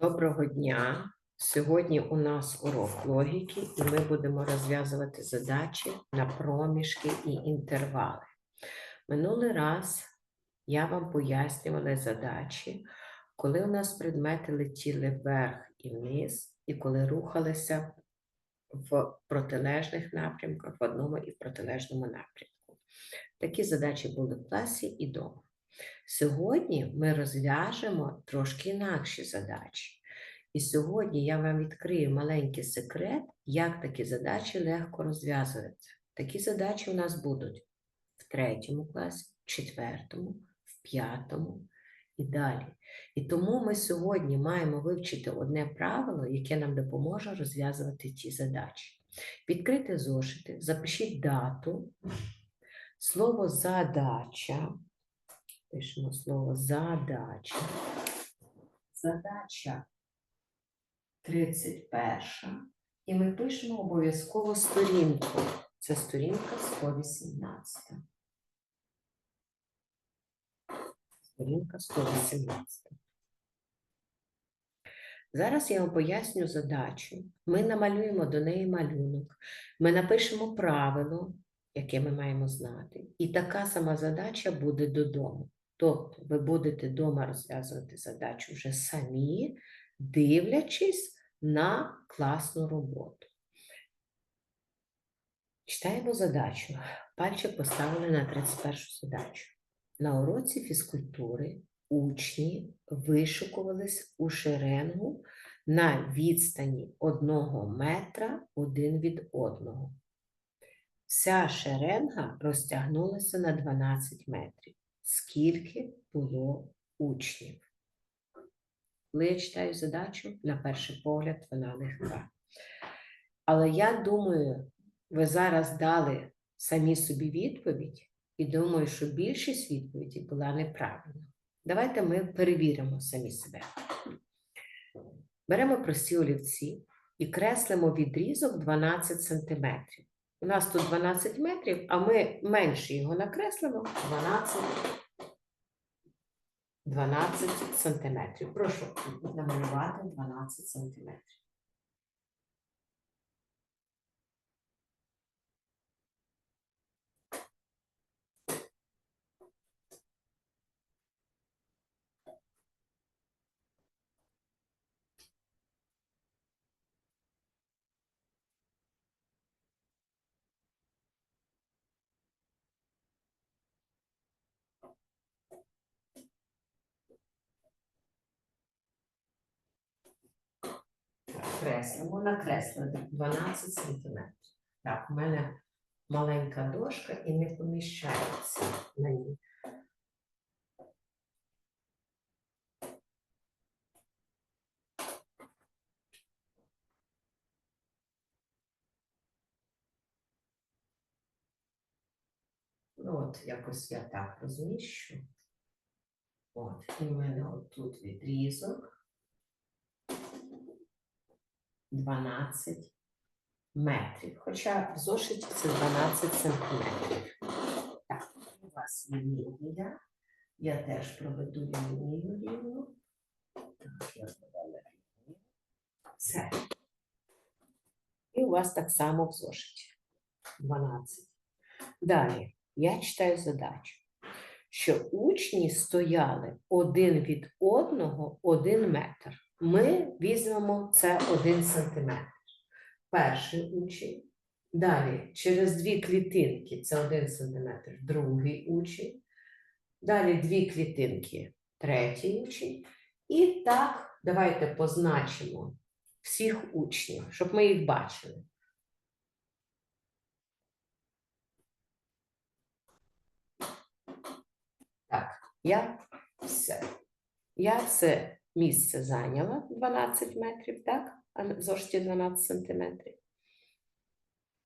Доброго дня! Сьогодні у нас урок логіки, і ми будемо розв'язувати задачі на проміжки і інтервали. Минулий раз я вам пояснювала задачі, коли у нас предмети летіли вверх і вниз, і коли рухалися в протилежних напрямках, в одному і в протилежному напрямку. Такі задачі були в класі і вдома. Сьогодні ми розв'яжемо трошки інакші задачі. І сьогодні я вам відкрию маленький секрет, як такі задачі легко розв'язуються. Такі задачі у нас будуть в третьому класі, в четвертому, в п'ятому і далі. І тому ми сьогодні маємо вивчити одне правило, яке нам допоможе розв'язувати ці задачі. Відкрити зошити, запишіть дату, слово задача. Пишемо слово задача. Задача 31. І ми пишемо обов'язково сторінку. Це сторінка 118. Сторінка 118. Зараз я вам поясню задачу. Ми намалюємо до неї малюнок. Ми напишемо правило, яке ми маємо знати. І така сама задача буде додому. Тобто ви будете вдома розв'язувати задачу вже самі, дивлячись на класну роботу. Читаємо задачу. Пальчик поставили на 31 задачу. На уроці фізкультури учні вишикувались у шеренгу на відстані одного метра один від одного. Вся шеренга розтягнулася на 12 метрів. Скільки було учнів? Коли я читаю задачу, на перший погляд вона легка. Але я думаю, ви зараз дали самі собі відповідь, і думаю, що більшість відповідей була неправильна. Давайте ми перевіримо самі себе. Беремо прості олівці і креслимо відрізок 12 см. У нас тут 12 метрів, а ми менше його накреслимо 12 12 сантиметрів. Прошу намалювати 12 сантиметрів. Креслимо, накреслили 12 сантиметрів. Так, у мене маленька дошка і не поміщається на ній. Ну, от якось я так розміщу. От, і в мене отут відрізок. 12 метрів. Хоча в зошиті це 12 сантиметрів. Так, у вас лінія. Я теж проведу лінію рівну. Так, я провела лінію. Все. І у вас так само в зошиті. 12. Далі я читаю задачу, що учні стояли один від одного один метр. Ми візьмемо це один сантиметр. Перший учень. Далі через дві клітинки це один сантиметр, другий учень. Далі дві клітинки, третій учень. І так, давайте позначимо всіх учнів, щоб ми їх бачили. Так, я все. Я це місце зайняла 12 метрів, так? А в зошиті 12 сантиметрів.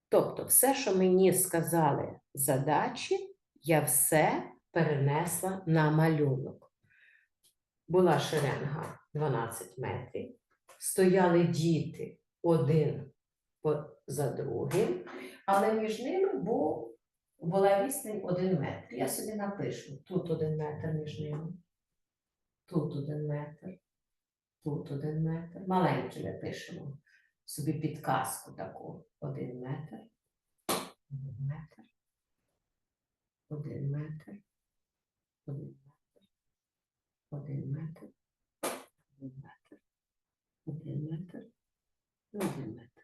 Тобто, все, що мені сказали задачі, я все перенесла на малюнок. Була шеренга 12 метрів, стояли діти один за другим, але між ними був, була відстань один метр. Я собі напишу, тут один метр між ними, тут один метр, тут один метр. Маленький ми пишемо собі підказку таку. Один метр. Один метр. Один метр. Один метр. Один метр. Один метр. Один метр. Один метр.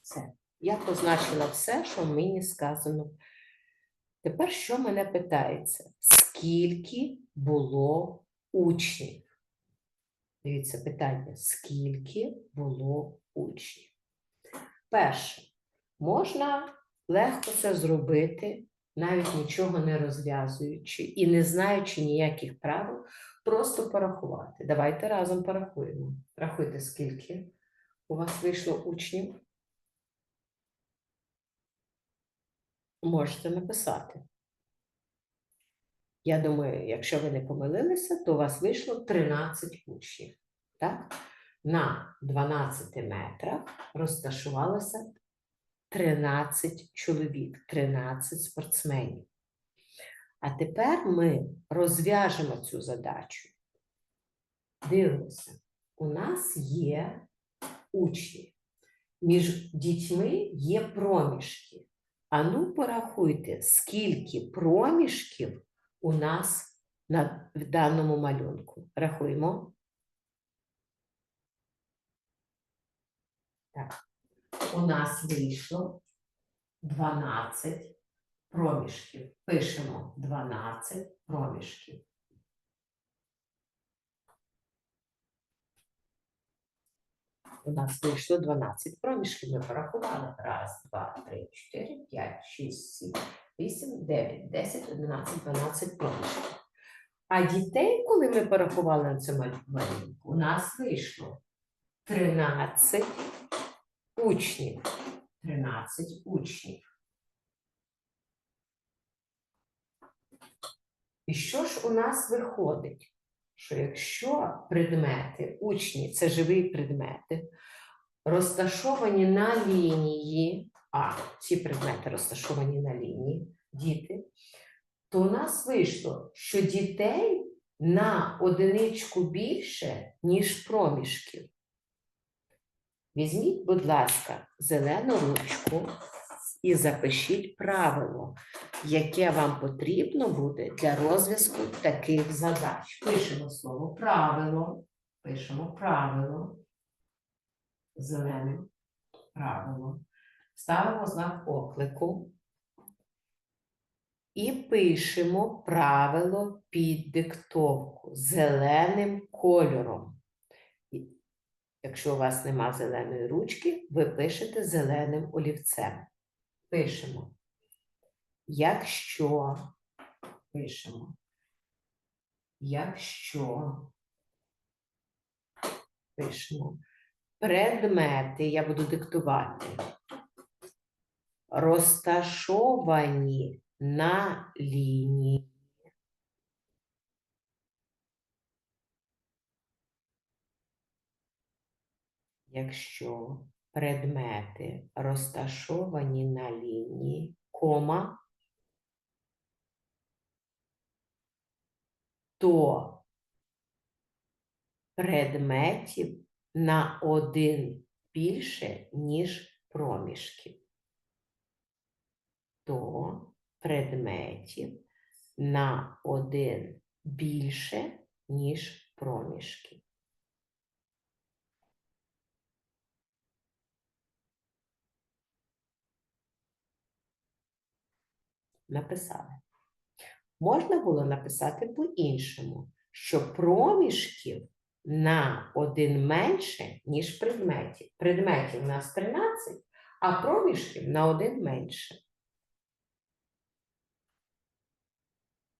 Все. Я позначила все, що мені сказано. Тепер що мене питається? Скільки було учнів? Дивіться питання: скільки було учнів? Перше, можна легко це зробити, навіть нічого не розв'язуючи і не знаючи ніяких правил, просто порахувати. Давайте разом порахуємо. Рахуйте, скільки у вас вийшло учнів. Можете написати. Я думаю, якщо ви не помилилися, то у вас вийшло 13 учнів. Так? На 12 метрах розташувалося 13 чоловік, 13 спортсменів. А тепер ми розв'яжемо цю задачу. Дивимося, у нас є учні. Між дітьми є проміжки. А ну порахуйте, скільки проміжків у нас на, в даному малюнку. Рахуємо. Так. У нас вийшло 12 проміжків. Пишемо 12 проміжків. У нас вийшло 12 проміжків. Ми порахували. Раз, два, три, чотири, п'ять, шість, сім, вісім, дев'ять, десять, одинадцять, дванадцять проміжків. А дітей, коли ми порахували на цьому малюнку, у нас вийшло 13 учнів. 13 учнів. І що ж у нас виходить? Що якщо предмети, учні це живі предмети, розташовані на лінії, а ці предмети розташовані на лінії, діти, то у нас вийшло, що дітей на одиничку більше, ніж проміжків. Візьміть, будь ласка, зелену ручку і запишіть правило, яке вам потрібно буде для розв'язку таких задач. Пишемо слово правило, пишемо правило, зеленим правило. Ставимо знак оклику і пишемо правило під диктовку зеленим кольором. Якщо у вас нема зеленої ручки, ви пишете зеленим олівцем. Пишемо. Якщо пишемо. Якщо пишемо предмети, я буду диктувати, розташовані на лінії. Якщо предмети розташовані на лінії, кома, то предметів на один більше, ніж проміжків. То предметів на один більше, ніж проміжків. Написали. Можна було написати по-іншому, що проміжків на один менше, ніж предметів. Предметів у нас 13, а проміжків на один менше.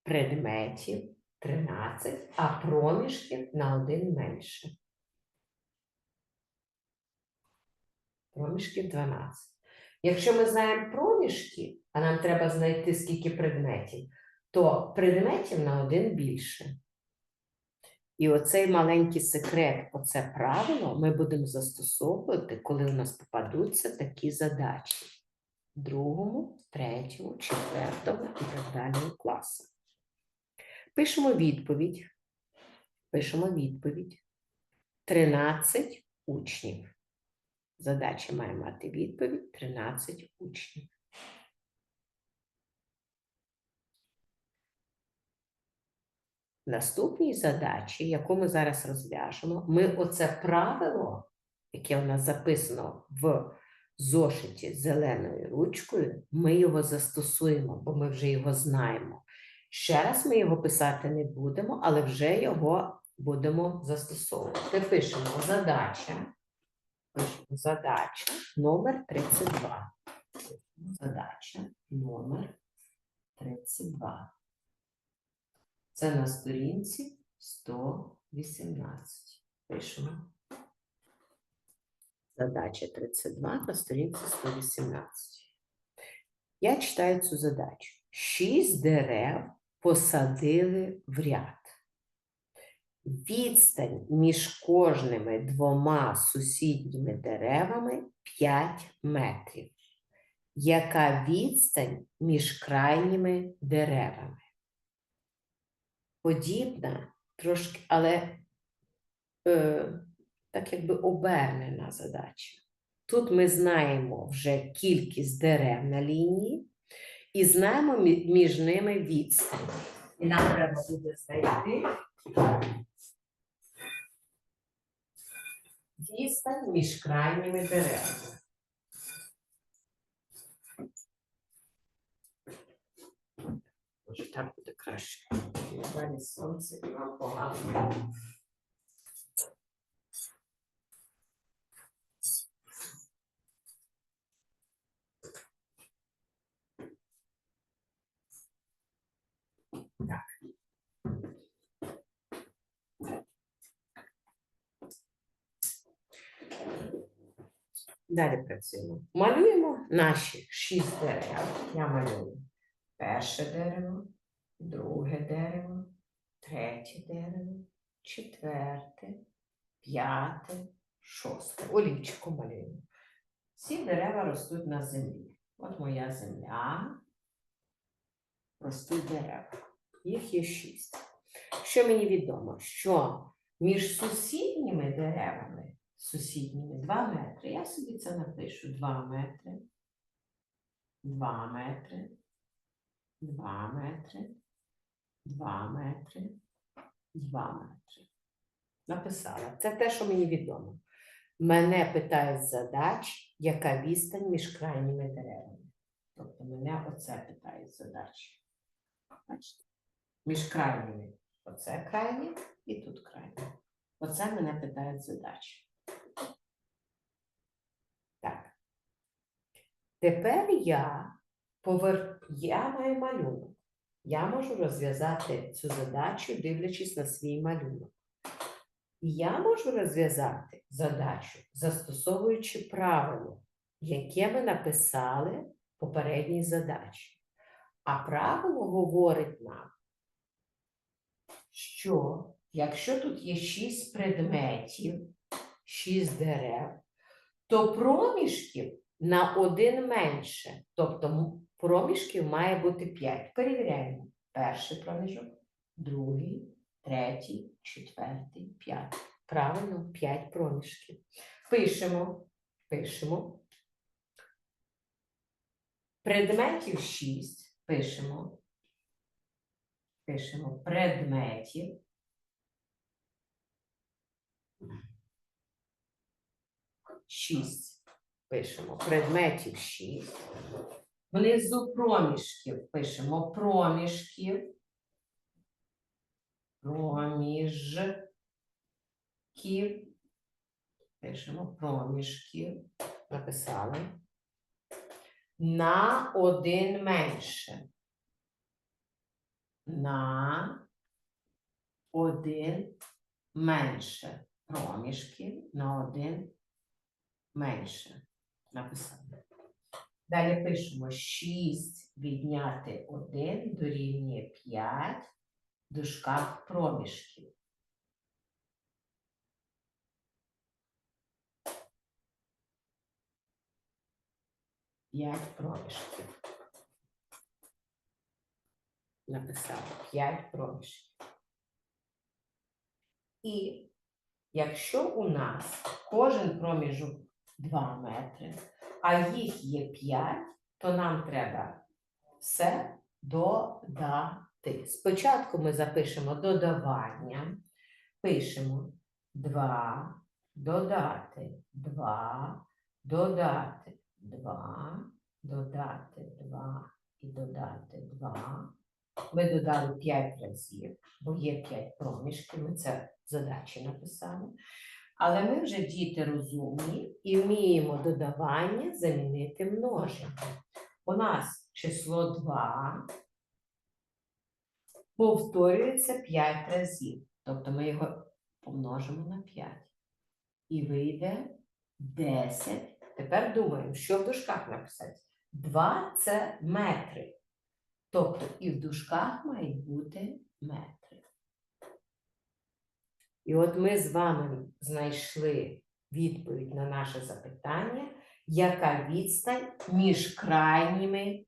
Предметів 13, а проміжків на один менше. Проміжків 12. Якщо ми знаємо проміжки, а нам треба знайти скільки предметів, то предметів на один більше. І оцей маленький секрет, оце правило ми будемо застосовувати, коли у нас попадуться такі задачі другому, третьому, четвертому і так далі класах. Пишемо відповідь. Пишемо відповідь. 13 учнів. Задача має мати відповідь 13 учнів. Наступній задачі, яку ми зараз розв'яжемо, ми оце правило, яке у нас записано в зошиті зеленою ручкою, ми його застосуємо, бо ми вже його знаємо. Ще раз ми його писати не будемо, але вже його будемо застосовувати. Пишемо задача. Пишемо задача номер 32. Задача номер 32. Це на сторінці 118. Пишемо. Задача 32 на сторінці 118. Я читаю цю задачу. Шість дерев посадили в ряд. Відстань між кожними двома сусідніми деревами 5 метрів. Яка відстань між крайніми деревами? Подібна, трошки, але е, так якби обернена задача. Тут ми знаємо вже кількість дерев на лінії і знаємо між ними відстань. І нам треба буде знайти відстань між крайніми деревами. Може, так буде краще. Далі сонце і вам погано. Так. Далі працюємо. Малюємо наші шість дерев. Я малюю перше дерево, друге дерево, третє дерево, четверте, п'яте, шосте. Олівчику малюємо. Всі дерева ростуть на землі. От моя земля. Ростуть дерева. Їх є шість. Що мені відомо? Що між сусідніми деревами, сусідніми 2 метри, я собі це напишу 2 метри, 2 метри, 2 метри, 2 метри, 2 метри. Написала. Це те, що мені відомо. Мене питають задач, яка відстань між крайніми деревами. Тобто мене оце питають з задач. Бачите? Між крайніми. Оце крайнє і тут крайнє. Оце мене питають задачі. Так. Тепер я повер... я маю малюнок. Я можу розв'язати цю задачу, дивлячись на свій малюнок. І я можу розв'язати задачу, застосовуючи правило, яке ми написали в попередній задачі. А правило говорить нам, що якщо тут є шість предметів, шість дерев, то проміжків на один менше. Тобто проміжків має бути 5. Перевіряємо. Перший проміжок, другий, третій, четвертий, п'ятий. Правильно, 5 проміжків. Пишемо, пишемо. Предметів 6. Пишемо. Пишемо предметів. Шість. Пишемо предметів шість. Внизу проміжків пишемо проміжків. Проміжків. Пишемо проміжків. Написали. На один менше. На один менше. Проміжків на один менше. Написали. Далі пишемо 6 відняти 1 дорівнює 5 в дужках проміжків. П'ять проміжків. Написала 5 проміжків. І якщо у нас кожен проміжок 2 метри, а їх є 5, то нам треба все додати. Спочатку ми запишемо додавання, пишемо 2, додати 2, додати 2, додати 2 і додати 2. Ми додали 5 разів, бо є 5 проміжків, ми це задачі написали. Але ми вже діти розумні і вміємо додавання замінити множенням. У нас число 2 повторюється 5 разів. Тобто ми його помножимо на 5. І вийде 10. Тепер думаємо, що в дужках написати. 2 це метри. Тобто і в дужках мають бути метри. І от ми з вами знайшли відповідь на наше запитання, яка відстань між крайніми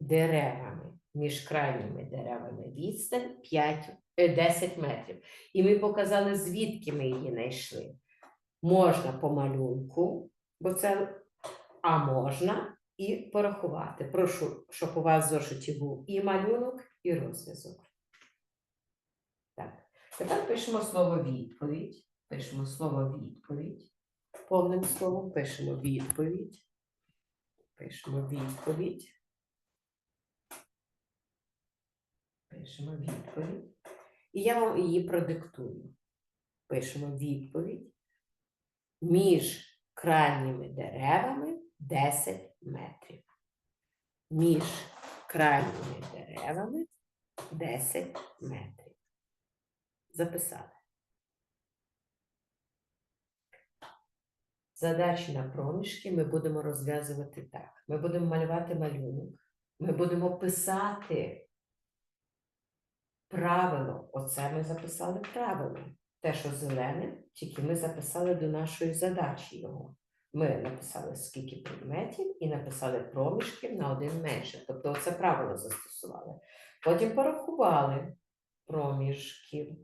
деревами. Між крайніми деревами відстань 5, е, 10 метрів. І ми показали, звідки ми її знайшли. Можна по малюнку, бо це, а можна і порахувати. Прошу, щоб у вас в зошиті був і малюнок, і розв'язок. Тепер пишемо слово відповідь. Пишемо слово відповідь. Повним словом пишемо відповідь. Пишемо відповідь. Пишемо відповідь. І я вам її продиктую. Пишемо відповідь. Між крайніми деревами 10 метрів. Між крайніми деревами 10 метрів. Записали. Задачі на проміжки ми будемо розв'язувати так. Ми будемо малювати малюнок, ми будемо писати правило. Оце ми записали правило. Те, що зелене, тільки ми записали до нашої задачі його. Ми написали скільки предметів і написали проміжків на один менше. Тобто це правило застосували. Потім порахували проміжків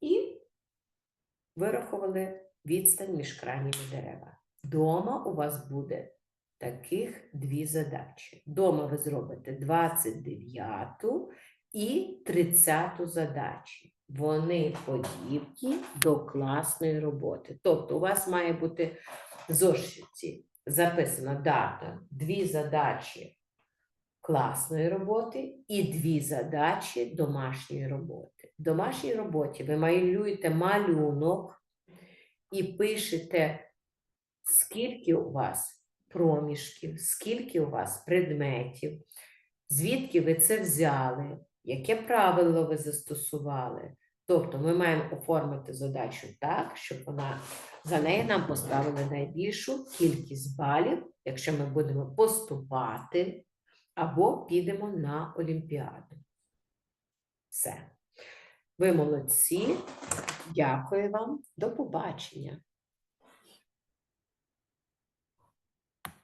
і вирахували відстань між крайніми дерева. Дома у вас буде таких дві задачі. Дома ви зробите 29 і 30 задачі. Вони подібні до класної роботи. Тобто у вас має бути в записана дата, дві задачі класної роботи і дві задачі домашньої роботи. В домашній роботі ви малюєте малюнок і пишете, скільки у вас проміжків, скільки у вас предметів, звідки ви це взяли, яке правило ви застосували. Тобто ми маємо оформити задачу так, щоб вона за неї нам поставили найбільшу кількість балів, якщо ми будемо поступати або підемо на Олімпіаду. Все. Ви молодці. Дякую вам. До побачення.